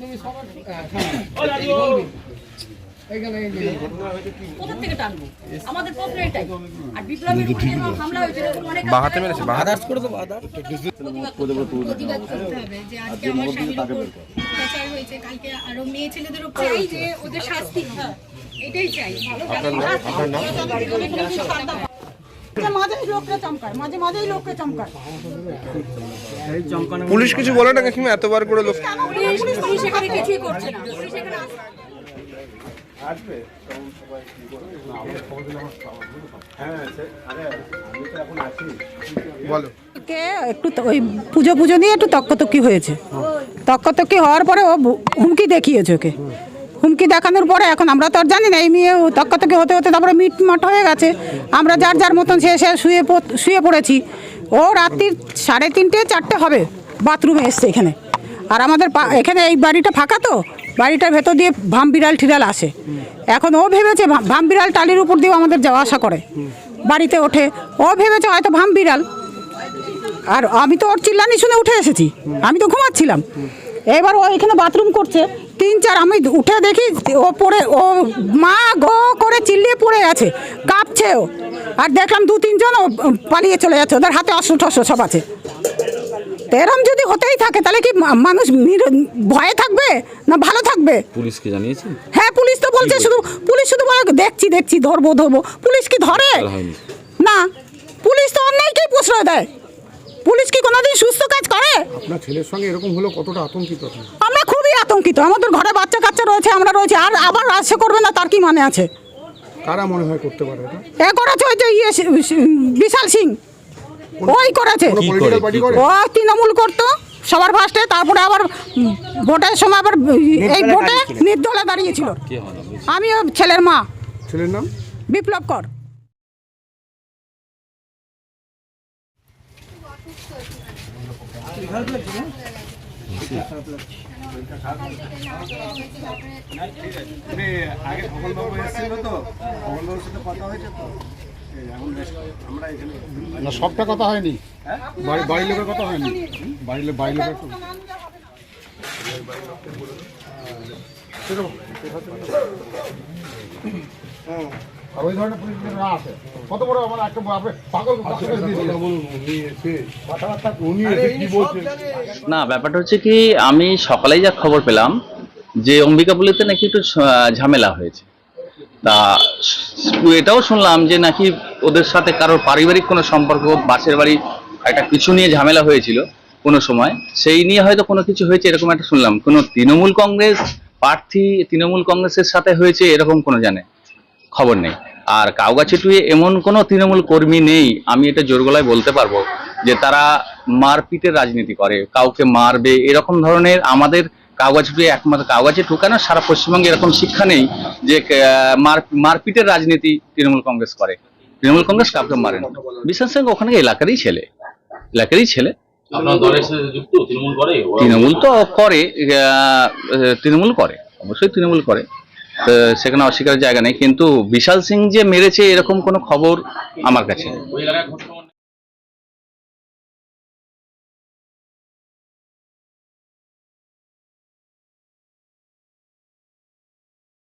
তুমি সবার আর মেয়ে ছেলেদের উপর চাই যে ওদের শাস্তি এটাই চাই। মাঝে লোককে চমকায় মাঝে মাঝেই লোককে চমকায়। পুলিশ কিছু বলে না কাকিমা এতবার করে লোক পুলিশ পুলিশ এখানে কিছুই করছে না। পুলিশ এখানে আসছে একটু তো- ওই পুজো পুজো নিয়ে একটু তক্কতক্কি হয়েছে। তক্কতক্কি হওয়ার পরে ও হুমকি দেখিয়েছে ওকে। হুমকি দেখানোর পরে এখন আমরা তো আর জানি না, এই মেয়ে ও তক্কতক্কি হতে হতে তারপরে মিট মাট হয়ে গেছে। আমরা যার যার মতন সে সে শুয়ে শুয়ে পড়েছি। ও রাত্রির সাড়ে তিনটে, চারটে হবে, বাথরুমে এসছে এখানে। আর আমাদের এখানে এই বাড়িটা ফাঁকা তো, বাড়িটার ভেতর দিয়ে ভাম বিড়াল ঠিরাল আসে। এখন ও ভেবেছে ভাম বিড়াল টালির উপর দিয়েও আমাদের যাওয়া আসা করে। বাড়িতে ওঠে। ও ভেবেছে হয়তো ভাম বিড়াল। আর আমি তো ওর চিল্লানি শুনে উঠে এসেছি। আমি তো ঘুমাচ্ছিলাম। এবার ও এখানে বাথরুম করছে। তিন চার আমি উঠে দেখি ও পড়ে ও মা গো করে চিল্লিয়ে পড়ে আছে কাঁপছে ও। আর দেখলাম দু তিনজন ও পালিয়ে চলে যাচ্ছে ওদের হাতে অস্ত্র টস্ত্র সব আছে। এরম যদি হতেই থাকে তাহলে কি মানুষ ভয়ে থাকবে না ভালো থাকবে? পুলিশকে জানিয়েছেন হ্যাঁ পুলিশ তো বলছে শুধু পুলিশ শুধু বলে দেখছি দেখছি ধরবো ধরবো। পুলিশ কি ধরে? না পুলিশ তো অন্যায়কেই প্রশ্রয় দেয়। পুলিশ কি কোনোদিন সুস্থ কাজ করে? আপনার ছেলের সঙ্গে এরকম হলো কতটা আতঙ্কিত আপনি? আমরা খুবই আতঙ্কিত। আমাদের ঘরে বাচ্চা কাচ্চা রয়েছে আমরা রয়েছে। আর আবার রাজ্য করবে না তার কি মানে আছে? কারা মনে হয় করতে পারে এটা? এ করেছে ওই যে ইয়ে সি- সি- বিশাল সিং। ওই করেছে। কোনো পলিটিক্যাল পার্টি করে? ও তৃণমূল করতো সবার ফার্স্টে তারপরে আবার উম, ভোটের সময় আবার এই ভোটে নির্দলে দাঁড়িয়েছিল। কে হন আপনি? আমি ওর ছেলের মা। ছেলের নাম? বিপ্লব কর। আগে খবরবাবু এসেছিল তো? সাথে কথা হয়েছে তো? না সবটা কথা হয়নি। বাড়ি বাড়ির লোকের কথা হয়নি। বাড়ির বাড়ির লোকের আর ওই ধরনের পুলিশ না আছে। কত বড় আমার একটা আপনি পাগল কথাবার্তা উনি এসে কি বলছেন? না ব্যাপারটা হচ্ছে কি আমি সকালেই যা খবর পেলাম যে অম্বিকাপুলিতে নাকি একটু ঝামেলা হয়েছে। তা এটাও শুনলাম যে নাকি ওদের সাথে কারোর পারিবারিক কোনো সম্পর্ক বাসের বাড়ি একটা কিছু নিয়ে ঝামেলা হয়েছিল। কোনো সময়। সেই নিয়ে হয়তো কোনো কিছু হয়েছে, এরকম একটা শুনলাম। কোনো তৃণমূল কংগ্রেস প্রার্থী তৃণমূল কংগ্রেসের সাথে হয়েছে, এরকম কোনো জানে? খবর নেই। আর কাউগাছিটুয়ে এমন কোনো তৃণমূল কর্মী নেই, আমি এটা জোর গলায় বলতে পারব, যে তারা মারপিটের রাজনীতি করে, কাউকে মারবে, এরকম ধরনের আমাদের কাউগাছিটুয়ে একমাত্র কাউগাছি ঠুকানো, সারা পশ্চিমবঙ্গে এরকম শিক্ষা নেই যে মারপিটের রাজনীতি তৃণমূল কংগ্রেস করে। তৃণমূল কংগ্রেস কাউকে মারে না সঙ্গে ওখানে এলাকারই ছেলে। এলাকারই ছেলে। আপনার দলের সাথে যুক্ত তৃণমূল করে তৃণমূল তো করে তৃণমূল করে অবশ্যই তৃণমূল করে। সেখানে অস্বীকার জায়গা নেই কিন্তু বিশাল সিং যে মেরেছে এরকম কোনো খবর আমার কাছে